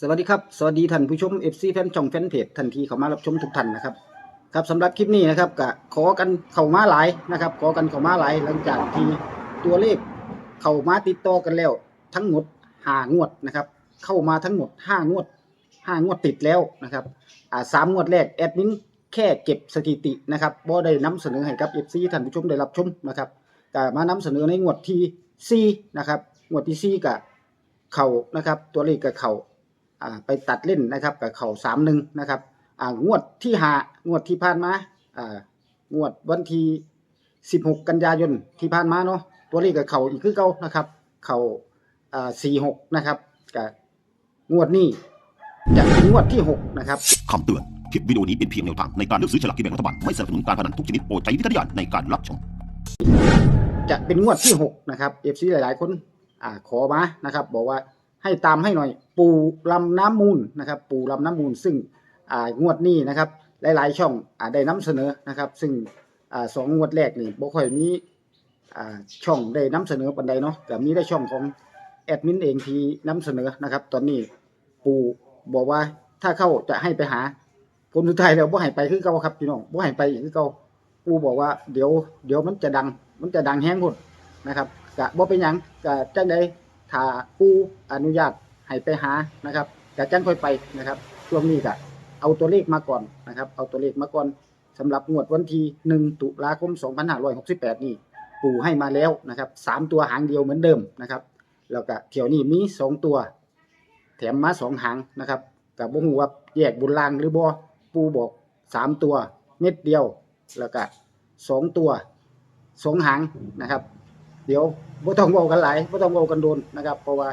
สวัสดีครับ สวัสดีท่านผู้ชม FC แฟนช่องแฟนเพจทันทีเข้ามารับชมทุกท่านนะครับ ครับสำหรับคลิปนี้นะครับก็ขอกันเข้ามาหลายนะครับ ขอกันเข้ามาหลายหลังจากที่ตัวเลขเข้ามาติดต่อกันแล้ว ทั้งหมดห้างวดนะครับ เข้ามาทั้งหมดห้างวดห้างวดติดแล้วนะครับอ่าสามงวดแรกแอดมินแค่เก็บสถิตินะครับบ่ได้นำเสนอให้กับ FC ท่านผู้ชมได้รับชมนะครับก็มานำเสนอในงวดที่4นะครับงวดที่4ก็เข้านะครับ ตัวเลขก็เข่า ไปตัดเล่นนะครับกับเข่าสามหนึ่งนะครับอ่างวดที่หางวดที่ผ่านมาอ่างวดวันที่สิบหกกันยายนที่ผ่านมาเนาะตัวเลขกับเข่าอีกคือเก่านะครับ เข่าอ่าสี่หกนะครับกับงวดนี้จะเป็นงวดที่หกนะครับคำเตือนคลิปวิดีโอนี้เป็นเพียงแนวทางในการเลือกซื้อฉลากกินแบ่งรัฐบาลไม่สนับสนุนการพนันทุกชนิดโปรดใช้วิจารณญาณในการรับชมจะเป็นงวดที่หกนะครับเอฟซีหลาย ๆ คนอ่าขอมานะครับ บอกว่า ให้ตามให้หน่อย ปูลำน้ำมูลนะครับ ปูลำน้ำมูลซึ่งงวดนี้นะครับ หลาย ๆ ช่องอได้นำเสนอนะครับ ซึ่งอสองงวดแรกนี่บ่ค่อยมีช่องได้นำเสนอปันใดเนาะแต่มีได้ช่องของแอดมินเองที่นำเสนอนะครับ ตอนนี้ปูบอกว่าถ้าเข้าจะให้ไปหาผลสุดท้ายแล้วบ่ให้ไปคือเก่าครับพี่น้องบ่ให้ไปอีกคือเก่าปูบอกว่าเดี๋ยวเดี๋ยวมันจะดัง มันจะดังแห้งหมดนะครับกะบ่เป็นหยังกะจังใด ถ้าปูอนุญาตให้ไปหานะครับกะจังค่อยไปนะครับช่วงนี้กะเอาตัวเลขมาก่อนนะครับ เอาตัวเลขมาก่อนสำหรับงวดวันที่1ตุลาคม 2568 นี่ ปู่ให้มาแล้วนะครับสามตัวหางเดียวเหมือนเดิมนะครับ แล้วก็เที่ยวนี้มีสองตัว แถมมาสองหางนะครับกับบ่ฮู้ว่าแยกบุญลางหรือบ่ปูบอกสามตัวเม็ดเดียว แล้วก็สองตัวสองหางนะครับ เดี๋ยวบ่ต้องเว้ากันหลายบ่ต้องเว้ากันโดนนะครับ เพราะว่า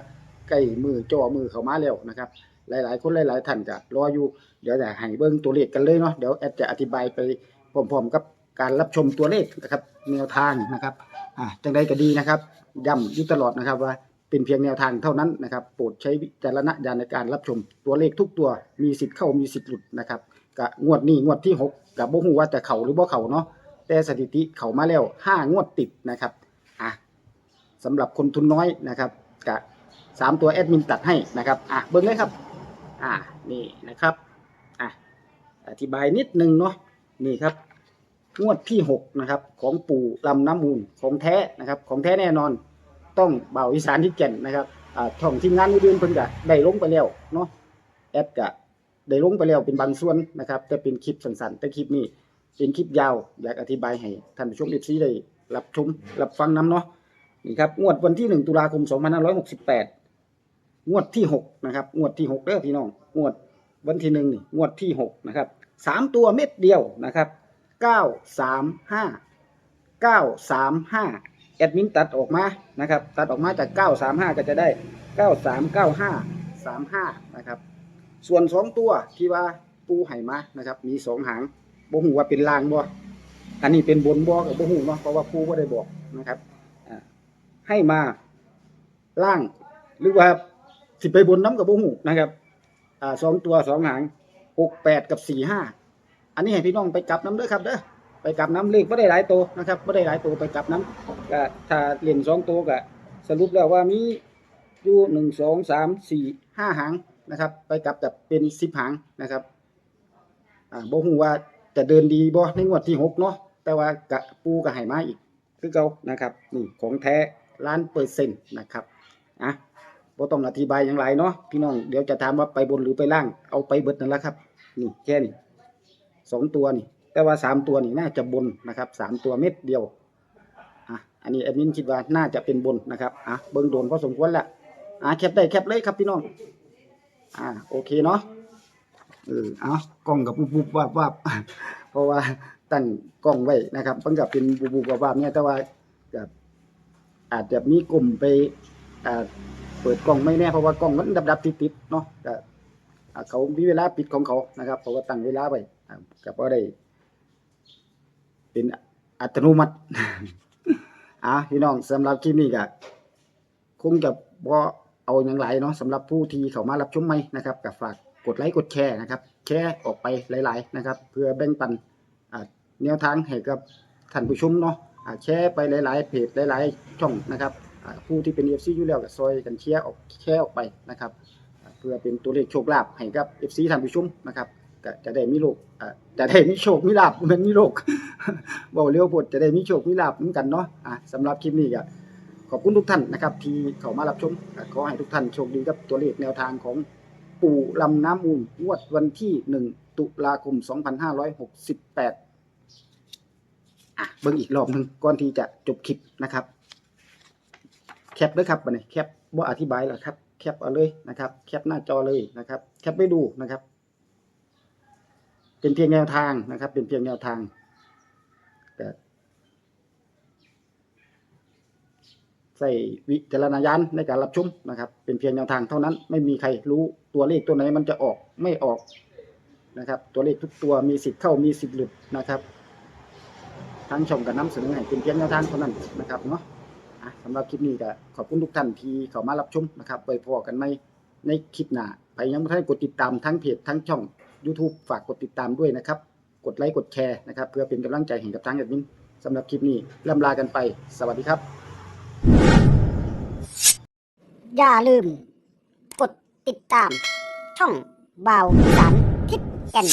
ใกล้มือจ่อมือเข้ามาแล้วนะครับ หลาย ๆ คนหลาย ๆ ท่านก็รออยู่ เดี๋ยวจะให้เบิ่งตัวเลขกันเลยเนาะเดี๋ยวแอดจะอธิบายไปพร้อม ๆ กับการรับชมตัวเลขนะครับ แนวทางนะครับอ่าจังใดก็ดีนะครับย้ำอยู่ตลอดนะครับว่าเป็นเพียงแนวทางเท่านั้นนะครับโปรดใช้วิจารณญาณในการรับชมตัวเลขทุกตัวมีสิทธิ์เข้ามีสิทธิ์หลุดนะครับกะงวดนี้งวดที่หกกับบ่ฮู้ว่าจะเข้าหรือบ่เข้าเนาะแต่สถิติเข้ามาแล้วห้างวดติดนะครับ สำหรับคนทุนน้อยนะครับกะสามตัวแอดมินตัดให้นะครับอะเบิ่งเลยครับ อะนี่นะครับอะอธิบายนิดนึงเนาะนี่ครับงวดที่หกนะครับ ของปู่ลำน้ำมูลของแท้นะครับ ของแท้แน่นอน ต้องเบาอีสานที่แก่นนะครับอ่าช่องทีมงานอื่นๆเพิ่นก็ได้ลงไปแล้วเนาะแอดก็ได้ลงไปแล้วเป็นบางส่วนนะครับ แต่เป็นคลิปสั้นๆแต่คลิปนี้เป็นคลิปยาว อยากอธิบายให้ท่านผู้ชม FC ได้รับชมรับฟังนํเนาะ นี่ครับงวดวันที่1ตุลาคม2568งวดที่6นะครับ งวดที่6เด้อพี่น้องงวดวันที่หนึ่งนี่งวดที่6นะครับสามตัวเม็ดเดียวนะครับ935 935แอดมินตัดออกมานะครับ ตัดออกมาจาก935ก็จะได้9395 35นะครับ ส่วน2ตัวที่ว่าปูไห่มานะครับ มี2หางบ่ฮู้ว่าเป็นลางบ่อันนี้เป็นบนบ่กับบ่ฮู้เนาะเพราะว่าปูบ่ได้บอกนะครับ ให้มาล่าง หรือว่าสิไปบนน้ำกับบ่ฮู้นะครับ อ่าสองตัวสองหาง68กับ45อันนี้ให้พี่น้องไปกลับน้ำเด้อครับเด้อไปกลับน้ำเลขไม่ได้หลายตัวนะครับไม่ได้หลายตัวไปกลับน้ำก็ถ้าเล่นสองตัวก็สรุปแล้วว่ามีอยู่หนึ่งสองสามสี่ห้าหางนะครับ ไปกลับกับเป็นสิบหางนะครับอ่าบ่ฮู้ว่าจะเดินดีบ่ในงวดที่หกเนาะแต่ว่ากะปูก็ให้มาอีก คือเก่านะครับนี่ของแท้ ล้านเปอร์เซ็นต์นะครับอะบ่ต้องอธิบายอย่างไรเนาะพี่น้องเดี๋ยวจะถามว่าไปบนหรือไปล่างเอาไปเบิดนั่นแหละครับนี่แค่นี้สองตัวนี่แต่ว่าสามตัวนี่น่าจะบนนะครับสามตัวเม็ดเดียวอะอันนี้แอดมินคิดว่าน่าจะเป็นบนนะครับอะเบิ้งโดนพอสมควรละอะแคปได้แคปเลยครับพี่น้องอ่าโอเคเนาะเออเอากล้องกับบุบบุบวับวับเพราะว่าตั้งกล้องไว้นะครับเพิ่งกับเป็นบุบบุบวับวับเนี่ยแต่ว่ากับ อาจจะมีกลุ่มไปเปิดกล้องไม่แน่เพราะว่ากล้องมันดับดับติดติดๆเนาะเขามีเวลาปิดของเขานะครับเพราะว่าตั้งเวลาไว้อ่ากับว่าได้ เป็นอัตโนมัติอะพี่น้องสำหรับคลิปนี้ก็คงจะบ่เอาอย่างไรเนาะสำหรับผู้ที่เข้ามารับชมใหม่นะครับก็ฝากกดไลค์กดแชร์นะครับ แชร์ออกไปหลาย ๆ นะครับ เพื่อแบ่งปันแนวทางให้กับท่านผู้ชมเนาะ แชร์ไปหลาย ๆ เพจหลาย ๆ ช่องนะครับผู้ที่เป็น FC อยู่แล้วก็ซอยกันแชร์ออกแชร์ออกไปนะครับอ่าพื่อเป็นตัวเลขโชคลาภให้กับ FC ท่านผู้ชมนะครับก็จะได้มีโลกอ่าจะได้มีโชคมีลาภมันมีโลกเว้าเร็วโพดจะได้มีโชคมีลาภเหมือนกันเนาะอะสำหรับคลิปนี้ก็ขอบคุณทุกท่านนะครับที่เข้ามารับชมขอให้ทุกท่านโชคดีกับตัวเลขแนวทางของปู่ลำน้ำมูลงวดวันที่ 1 ตุลาคม 2568 อะเบิ่งอีกรอบหนึ่งก่อนที่จะจบคลิปนะครับ แคปด้วยครับบัดนี้แคปบ่าอธิบายแล้วครับ แคปเอาเลยนะครับ แคปหน้าจอเลยนะครับ แคปไปดูนะครับ เป็นเพียงแนวทางนะครับ เป็นเพียงแนวทางแต่ใส่วิจารณญาณในการรับชมนะครับ เป็นเพียงแนวทางเท่านั้น ไม่มีใครรู้ตัวเลขตัวไหนมันจะออกไม่ออกนะครับ ตัวเลขทุกตัวมีสิทธิ์เข้ามีสิทธิ์หลุดนะครับ ทั้งชมกับน้ำเสนอให้เป็นเพียงแนวทางเท่านั้นนะครับเนาะสำหรับคลิปนี้ก็ขอบคุณทุกท่านที่เข้ามารับชมนะครับไปพอกันในในคลิปหน้าไปยังไม่ทันกดติดตามทั้งเพจทั้งช่อง YouTube ฝากกดติดตามด้วยนะครับ กดไลค์กดแชร์นะครับ เพื่อเป็นกำลังใจให้กับทางแอดมินสำหรับคลิปนี้ล่ำลากันไป สวัสดีครับ อย่าลืม กดติดตาม ช่องบาวสานทิศแก่น